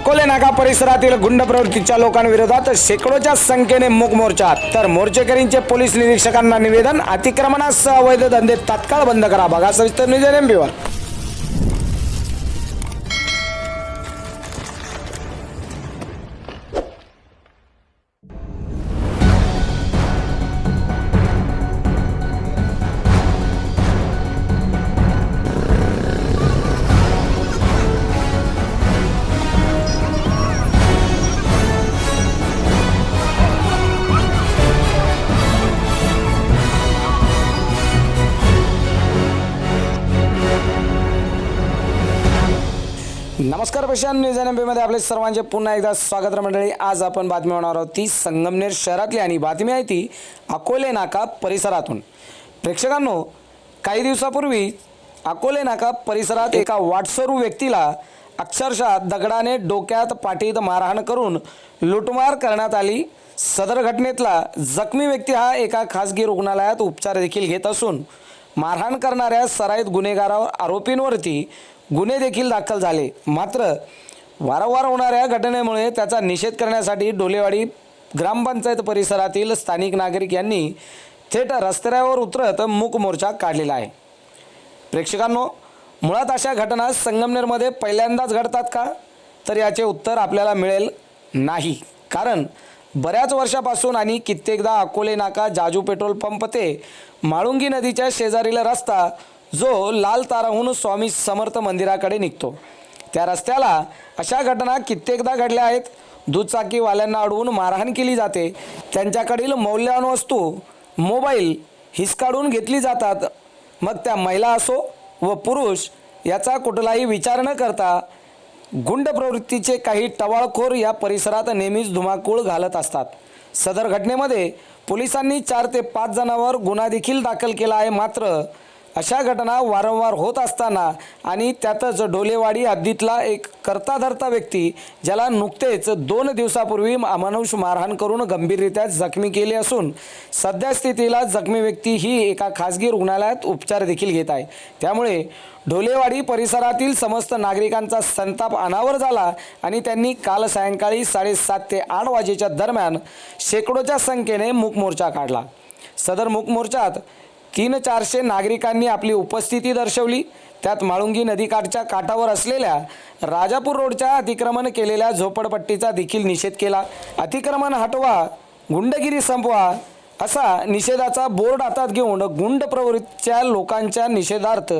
अकोले नाका परिसरातील गुंड प्रवृत्तीच्या लोकांविरोधात शेकडोच्या संख्येने मूक मोर्चा. तर मोर्चेकरींचे पोलीस निरीक्षकांना निवेदन अतिक्रमणासह अवैध धंदे तात्काळ बंद करा. बघा सविस्तर निवेदन एमपीवर नमस्कार पेशान न्यूज एनमध्ये आपले सर्वांचे पुन्हा एकदा स्वागत मंडळी. आज आपण बातमी होणार आहोत ती संगमनेर शहरातली आणि बातमी आहे ती अकोले नाका परिसरातून. प्रेक्षकांनो काही दिवसापूर्वी अकोले नाका परिसरात एका वाटसरू व्यक्तीला अक्षरशः दगडाने डोक्यात पाठीत मारहाण करून लुटमार करण्यात आली. सदर घटनेतला जखमी व्यक्ती हा एका खासगी रुग्णालयात उपचार देखील घेत असून मारहाण करणाऱ्या सराईत गुन्हेगारावर आरोपींवरती गुन्हे देखील दाखल झाले. मात्र वारंवार होणाऱ्या घटनेमुळे त्याचा निषेध करण्यासाठी डोलेवाडी ग्रामपंचायत परिसरातील स्थानिक नागरिक यांनी थेट रस्त्यावर उतरत मूक मोर्चा काढलेला आहे. प्रेक्षकांनो मुळात अशा घटना संगमनेरमध्ये पहिल्यांदाच घडतात का? तर याचे उत्तर आपल्याला मिळेल नाही. कारण बऱ्याच वर्षापासून आणि कित्येकदा अकोले नाका जाजू पेट्रोल पंप ते माळुंगी नदीच्या शेजारील रस्ता जो लाल ताराहून स्वामी समर्थ मंदिराकडे निघतो. त्या रस्त्याला अशा घटना कित्येकदा घडल्या आहेत. दुचाकीवाल्यांना अडवून मारहाण केली जाते. त्यांच्याकडील मौल्यवान वस्तू मोबाईल हिसकाडून घेतली जातात. मग त्या महिला असो व पुरुष याचा कुठलाही विचार न करता गुंड प्रवृत्तीचे काही टवाळखोर या परिसरात नेहमीच धुमाकूळ घालत असतात. सदर घटनेमध्ये पोलिसांनी चार ते पाच जणांवर गुन्हा देखील दाखल केला आहे. मात्र अशा घटना वारंवार होत असताना आणि त्यातच डोलेवाडी हद्दीतला एक करता धरता व्यक्ती ज्याला नुकतेच दोन दिवसापूर्वी अमानुष मारहाण करून गंभीररित्या जखमी केली असून सध्या स्थितीला जखमी व्यक्ती ही एका खासगी रुग्णालयात उपचार देखील घेत आहे. त्यामुळे ढोलेवाडी परिसरातील समस्त नागरिकांचा संताप अनावर झाला आणि त्यांनी काल सायंकाळी साडेसात ते आठ वाजेच्या दरम्यान शेकडोच्या संख्येने मूकमोर्चा काढला. सदर मूकमोर्चात तीन चारशे नागरिकांनी आपली उपस्थिती दर्शवली. त्यात माळुंगी नदीकाठच्या काठावर असलेल्या राजापूर रोडच्या अतिक्रमण केलेल्या झोपडपट्टीचा देखील निषेध केला. अतिक्रमण हटवा गुंडगिरी संपवा असा निषेधाचा बोर्ड हातात घेऊन गुंड प्रवृत्तीच्या लोकांच्या निषेधार्थ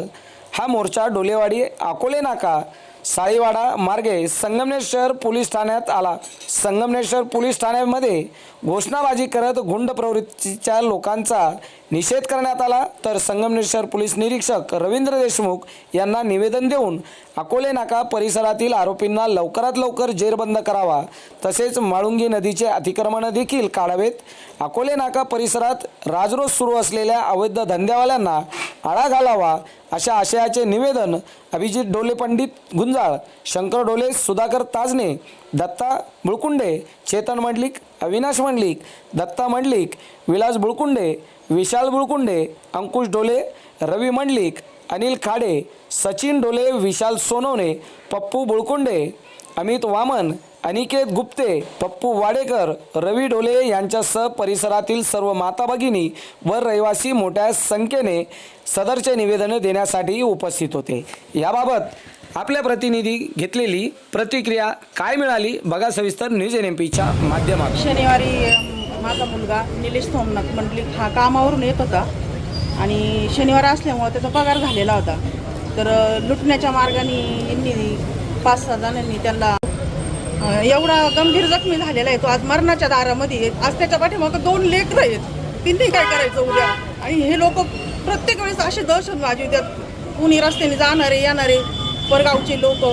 हा मोर्चा डोलेवाडी अकोले नाका साळीवाडा मार्गे संगमनेश्वर पोलीस ठाण्यात आला. संगमनेश्वर पोलीस ठाण्यामध्ये घोषणाबाजी करत गुंड प्रवृत्तीच्या लोकांचा निषेध करण्यात आला. तर संगमनेश्वर पोलीस निरीक्षक रवींद्र देशमुख यांना निवेदन देऊन अकोले नाका परिसरातील आरोपींना लवकरात लवकर जेरबंद करावा. तसेच माळुंगी नदीचे अतिक्रमण देखील काढावेत. अकोले नाका परिसरात राजरोज सुरू असलेल्या अवैध धंद्यावाल्यांना आळा घालावा. अशा आशयाचे निवेदन अभिजित डोले पंडित गुंजाळ शंकर डोले सुधाकर ताजने दत्ता बुळकुंडे चेतन मंडलिक अविनाश मंडलिक दत्ता मंडलिक विलास बुळकुंडे विशाल बुळकुंडे अंकुश डोले रवी मंडलिक अनिल खाडे सचिन डोले विशाल सोनवणे पप्पू बुळकुंडे अमित वामन अनिकेत गुप्ते पप्पू वाडेकर रवी डोले यांच्यासह परिसरातील सर्व माता भगिनी व रहिवासी मोठ्या संख्येने सदरचे निवेदन देण्यासाठी उपस्थित होते. याबाबत आपल्या प्रतिनिधी घेतलेली प्रतिक्रिया काय मिळाली? बघा सविस्तर न्यूज एन एम पीच्या माध्यमात शनिवारी माझा मुलगा निलेश सोमनाथ मंडलिक हा कामावरून येत होता आणि शनिवार असल्यामुळं त्याचा पगार झालेला होता. तर लुटण्याच्या मार्गाने यांनी पाच सहा जणांनी त्यांना एवढा गंभीर जखमी झालेला आहे तो आज मरणाच्या दारामध्ये आहे. आज त्याच्या पाठीमागं दोन लेकरं आहेत. तिन्ही काय करायचं उद्या? आणि हे लोक प्रत्येक वेळेस असे दहशतवादी वाजवतात. कुणी रस्त्याने जाणारे येणारे परगावचे लोक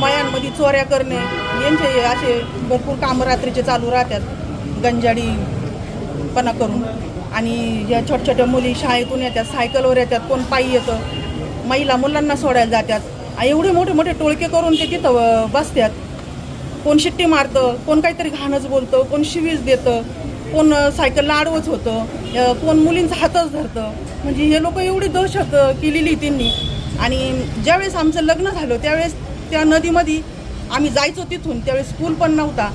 मयांमध्ये चोऱ्या करणे यांचे हे असे भरपूर कामं रात्रीचे चालू राहतात. गंजाडीपणा करून. आणि या छोट्या छोट्या मुली शाळेतून येतात सायकलवर येतात कोण पायी येतं. महिला मुलांना सोडायला जातात. आणि एवढे मोठे मोठे टोळके करून ते तिथं बसतात. कोण शिट्टी मारतं कोण काहीतरी घाणच बोलतं कोण शिवीज देतं कोण सायकलला आडवच होतं कोण मुलींचा हातच धरतं. म्हणजे हे लोक एवढी दहशत केलेली त्यांनी. आणि ज्यावेळेस आमचं लग्न झालं त्यावेळेस त्या नदीमध्ये आम्ही जायचो तिथून. त्यावेळेस पूल पण नव्हता.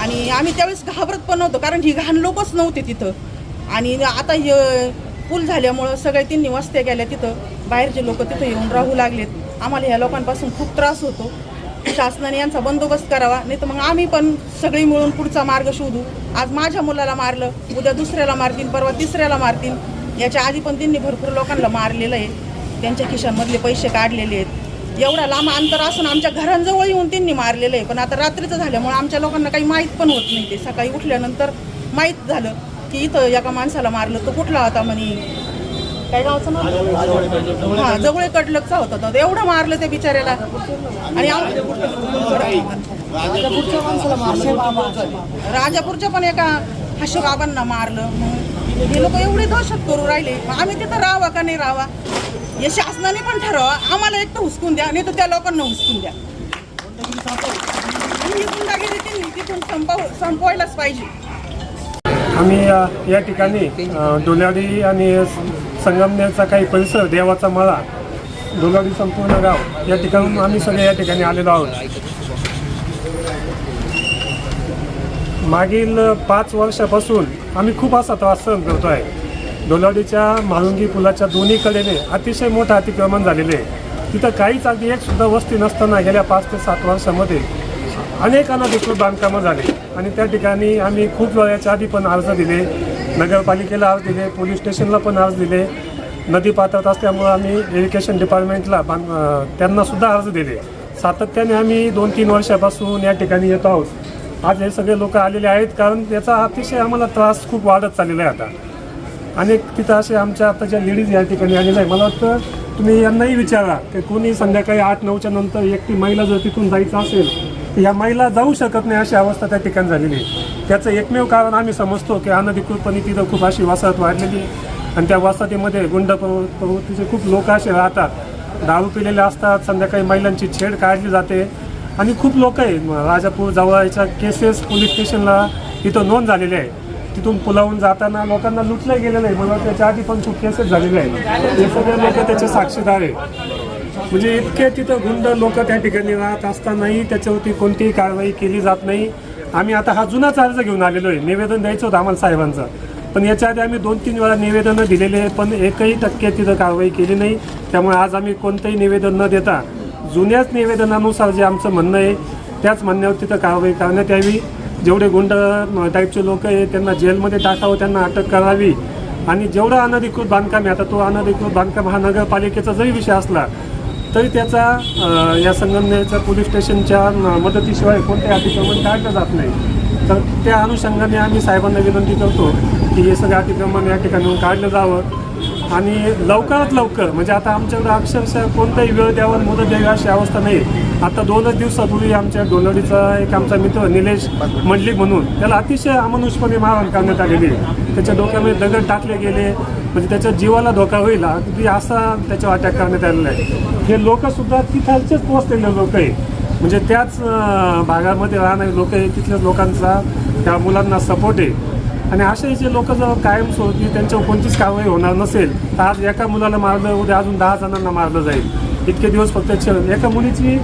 आणि आम्ही त्यावेळेस घाबरत पण नव्हतो कारण ही घाण लोकच नव्हते तिथं. आणि आता हे पूल झाल्यामुळं सगळे तिन्ही वस्त्या गेल्या तिथं. बाहेरचे लोक तिथं येऊन राहू लागलेत. आम्हाला ह्या लोकांपासून खूप त्रास होतो. शासनाने यांचा बंदोबस्त करावा नाही तर मग आम्ही पण सगळी मिळून पुढचा मार्ग शोधू. आज माझ्या मुलाला मारलं उद्या दुसऱ्याला मारतील परवा तिसऱ्याला मारतील. याच्या आधी पण त्यांनी भरपूर लोकांना मारलेलं आहे. त्यांच्या खिशांमधले पैसे काढलेले आहेत. एवढा लांब अंतर असून आमच्या घरांजवळ येऊन त्यांनी मारलेलं आहे. पण आता रात्रीचं झाल्यामुळे आमच्या लोकांना काही माहीत पण होत नाही ते. सकाळी उठल्यानंतर माहीत झालं की इथं एका माणसाला मारलं तो कुठला होता म्हणे? काय गावचं नाव? हा जवळे कडलकचा होता तो. एवढं मारलं त्या बिचाऱ्याला. आणि राजापूरच्या पण एका हशबाबांना मारलं. मग हे लोक एवढे दहशत करू राहिले. आम्ही तिथं राहावा का नाही राहावा? हे शासनाने पण ठरवा. आम्हाला एक तर हुसकून द्या नाही तर त्या लोकांना हुसकून द्या. गुंडागिरी तिथून संपव संपवायलाच पाहिजे. आम्ही या ठिकाणी डोलाडी आणि संगमनेरचा काही परिसर देवाचा मळा डोलाडी संपूर्ण गाव या ठिकाणून आम्ही सगळे या ठिकाणी आलेलो आहोत. मागील पाच वर्षापासून आम्ही खूप असा त्रास सहन करतो आहे. डोलाडीच्या म्हाळुंगी पुलाच्या दोन्ही कडेने अतिशय मोठं अतिक्रमण झालेले आहे. तिथं काहीच अगदी एकसुद्धा वस्ती नसताना गेल्या पाच ते सात वर्षामध्ये अनेकांना अनधिकृत बांधकामं झाले. आणि त्या ठिकाणी आम्ही खूप वेळाच्या आधी पण अर्ज दिले. नगरपालिकेला अर्ज दिले पोलीस स्टेशनला पण अर्ज दिले. नदी पात्रात असल्यामुळं आम्ही एज्युकेशन डिपार्टमेंटला बांध त्यांनासुद्धा अर्ज दिले. सातत्याने आम्ही दोन तीन वर्षापासून या ठिकाणी येत आहोत. आज हे सगळे लोक आलेले आहेत कारण याचा अतिशय आम्हाला त्रास खूप वाढत चाललेला आहे आता. अनेक तिथं असे आमच्या आता ज्या लेडीज या ठिकाणी आलेल्या आहे मला वाटतं तुम्ही यांनाही विचारा की कोणी संध्याकाळी आठ नऊच्या नंतर एकटी महिला जर तिथून जायचं असेल या महिला जाऊ शकत नाही अशी अवस्था त्या ठिकाणी झालेली आहे. त्याचं एकमेव कारण आम्ही समजतो की अनधिकृतपणे तिथं खूप अशी वसाहत वाढलेली आणि त्या वसाहतीमध्ये गुंड प्रवृ- प्रवृत्तीचे खूप लोक असे राहतात. दारू पिलेले असतात संध्याकाळी महिलांची छेड काढली जाते. आणि खूप लोक आहे. राजापूर जवळच्या केसेस पोलीस स्टेशनला तिथं नोंद झालेली आहे. तिथून पुलावून जाताना लोकांना लुटलं गेलेलं आहे. मला त्याच्या आधी पण खूप केसेस झालेले आहेत. हे सगळे लोक त्याचे साक्षीदार आहे म्हणजे इतके तिथं गुंड लोक त्या ठिकाणी राहत असतानाही त्याच्यावरती कोणतीही कारवाई केली जात नाही. आम्ही आता हा जुनाच अर्ज घेऊन आलेलो आहे. निवेदन द्यायचं होतं आम्हाला साहेबांचं. पण याच्या आधी आम्ही दोन तीन वेळा निवेदनं दिलेले आहे पण एकही टक्के तिथं कारवाई केली नाही. त्यामुळे आज आम्ही कोणतंही निवेदन न देता जुन्याच निवेदनानुसार जे आमचं म्हणणं आहे त्याच म्हणण्यावर तिथं कारवाई करण्यात यावी. जेवढे गुंड टाईपचे लोक आहे त्यांना जेलमध्ये टाकावं त्यांना अटक करावी. आणि जेवढं अनधिकृत बांधकाम आहे आता तो अनधिकृत बांधकाम हा नगरपालिकेचा जरी विषय असला तरी त्याचा या संगमनेरच्या पोलीस स्टेशनच्या मदतीशिवाय कोणत्याही अतिक्रमण काढलं जात नाही. तर त्या अनुषंगाने आम्ही साहेबांना विनंती करतो की हे सगळं अतिक्रमण या ठिकाणी काढलं जावं. आणि लवकरात लवकर म्हणजे आता आमच्याकडे अक्षरशः कोणताही वेळ द्यावर मुदत द्यावी अशी अवस्था नाही. आता दोनच दिवसापूर्वी आमच्या डोलडीचा एक आमचा मित्र निलेश मंडलिक म्हणून त्याला अतिशय अमानुषपणे मारहाण करण्यात आलेली आहे. त्याच्या डोक्यामध्ये दगड टाकले गेले म्हणजे त्याच्या जीवाला धोका होईल अगदी असा त्याच्यावर अटॅक करण्यात आलेला आहे. हे लोकसुद्धा तिथालचेच पोचलेले लोक आहे म्हणजे त्याच भागामध्ये राहणारे लोक आहे तिथल्या लोकांचा त्या मुलांना सपोर्ट आहे. आणि असे जे लोक जर कायमस्वरूपी त्यांच्यावर कोणतीच कारवाई होणार नसेल तर आज एका मुलाला मारलं उद्या अजून दहा जणांना मारलं जाईल. इतके दिवस फक्त एका मुलीची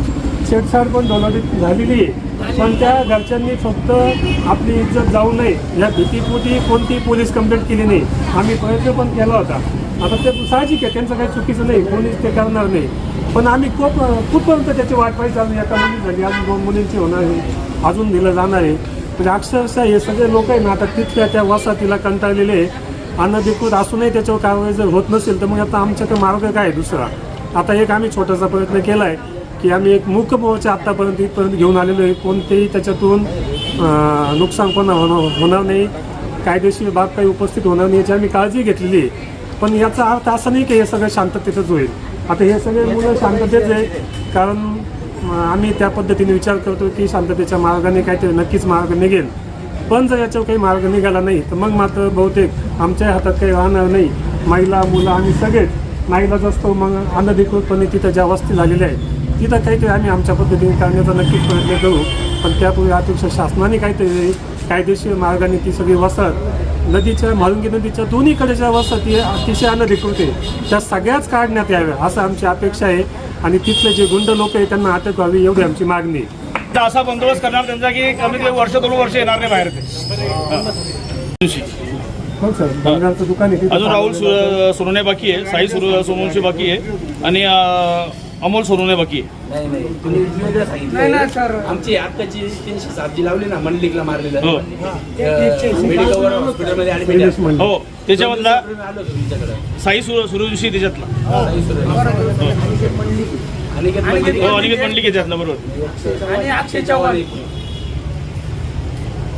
छेडछाड पण डोलाडीत झालेली आहे. पण त्या घरच्यांनी फक्त आपली इज्जत जाऊ नये. या भीतीपोटी कोणतीही पोलीस कंप्लेंट केली नाही. आम्ही प्रयत्न पण केला होता. आता ते साहजिक आहे त्यांचं काही चुकीचं नाही कोणीच ते करणार नाही. पण आम्ही खूप खूपपर्यंत त्याची वाट पाहिजे अजून एका मुली झाली अजून दोन मुलींची होणार आहे अजून दिलं जाणार आहे. म्हणजे अक्षरशः हे सगळे लोक आहे ना आता तिथल्या त्या वसाहतीला कंटाळलेले आहे. अनधिकृत असूनही त्याच्यावर कारवाई जर होत नसेल तर मग आता आमच्याकडे मार्ग काय आहे दुसरा? आता एक आम्ही छोटासा प्रयत्न केला आहे की आम्ही एक मूक मोर्चा आत्तापर्यंत इथपर्यंत घेऊन आलेलो आहे. कोणतेही त्याच्यातून नुकसान कोणा होणार होणार नाही. कायदेशीर बाब काही उपस्थित होणार नाही याची आम्ही काळजी घेतलेली आहे. पण याचा अर्थ असा नाही की हे सगळं शांततेतच होईल. आता हे सगळे मुलं शांततेच आहे कारण आम्ही त्या पद्धतीने विचार करतो की शांततेच्या मार्गाने काहीतरी नक्कीच मार्ग निघेल. पण जर याच्यावर काही मार्ग निघाला नाही तर मग मात्र बहुतेक आमच्या हातात काही राहणार नाही. महिला मुलं आम्ही सगळेच नाईलाज असतो मग अनधिकृतपणे तिथं ज्या वस्ती झालेल्या आहेत तिथं काहीतरी आम्ही आमच्या पद्धतीने करण्याचा नक्कीच प्रयत्न करू. पण त्यापूर्वी अपेक्षा शासनाने काहीतरी कायदेशीर मार्गाने ती सगळी वसाहत नदीच्या म्हाळुंगी नदीच्या दोन्हीकडे ज्या वसत ती अतिशय अनधिकृत आहे त्या सगळ्याच काढण्यात याव्या असं आमची अपेक्षा आहे. आणि तिथले जे गुंड लोक आहे त्यांना अटक व्हावी एवढी आमची मागणी आहे. तर असा बंदोबस्त करणार त्यांचा की कमीत कमी वर्ष दोन वर्ष येणार नाही बाहेर ते. हो सर दुकान आहे तिथं अजून राहुल सु- बाकी आहे साई सुर बाकी आहे. आणि अं, अमोल सोनवणे बाकी. आहे नाही नाही. तुम्ही वेगळं सांगितलं. आमची आत्ताची तीनशे सात जी लावली ना मंडलिकला मारलेलं. हो. हॉस्पिटलमध्ये ऍडमिट हो त्याच्यामधला आलो तुमच्याकडे. साई सुर सूर्यवंशी त्याच्यातला. अनिकेत मंडलिक. हो अनिकेत मंडलिक. आहे त्यातला बरोबर. आणि अक्षय चव्हाण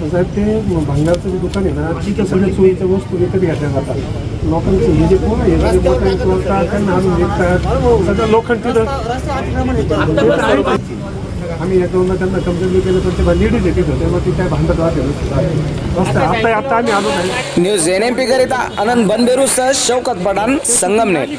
साहेब ते भंगारचं जे दुकान आहे ना तिथं सगळ्या सोयीच्या वस्तू विकत घेतल्या जातात. लोकांची हे जे पूर्ण आहे जे मोठे चोरतात त्यांना आणून विकतात सगळं लोखंड तिथं आम्ही या दोनदा त्यांना कंप्लेंट केलं पण ते लेडीज येते होते मग ती काय भांडत राहते रस्ता आता आता आम्ही आलो नाही. न्यूज एन एम पी करिता आनंद बनबेरूसह शौकत पठाण संगमनेर.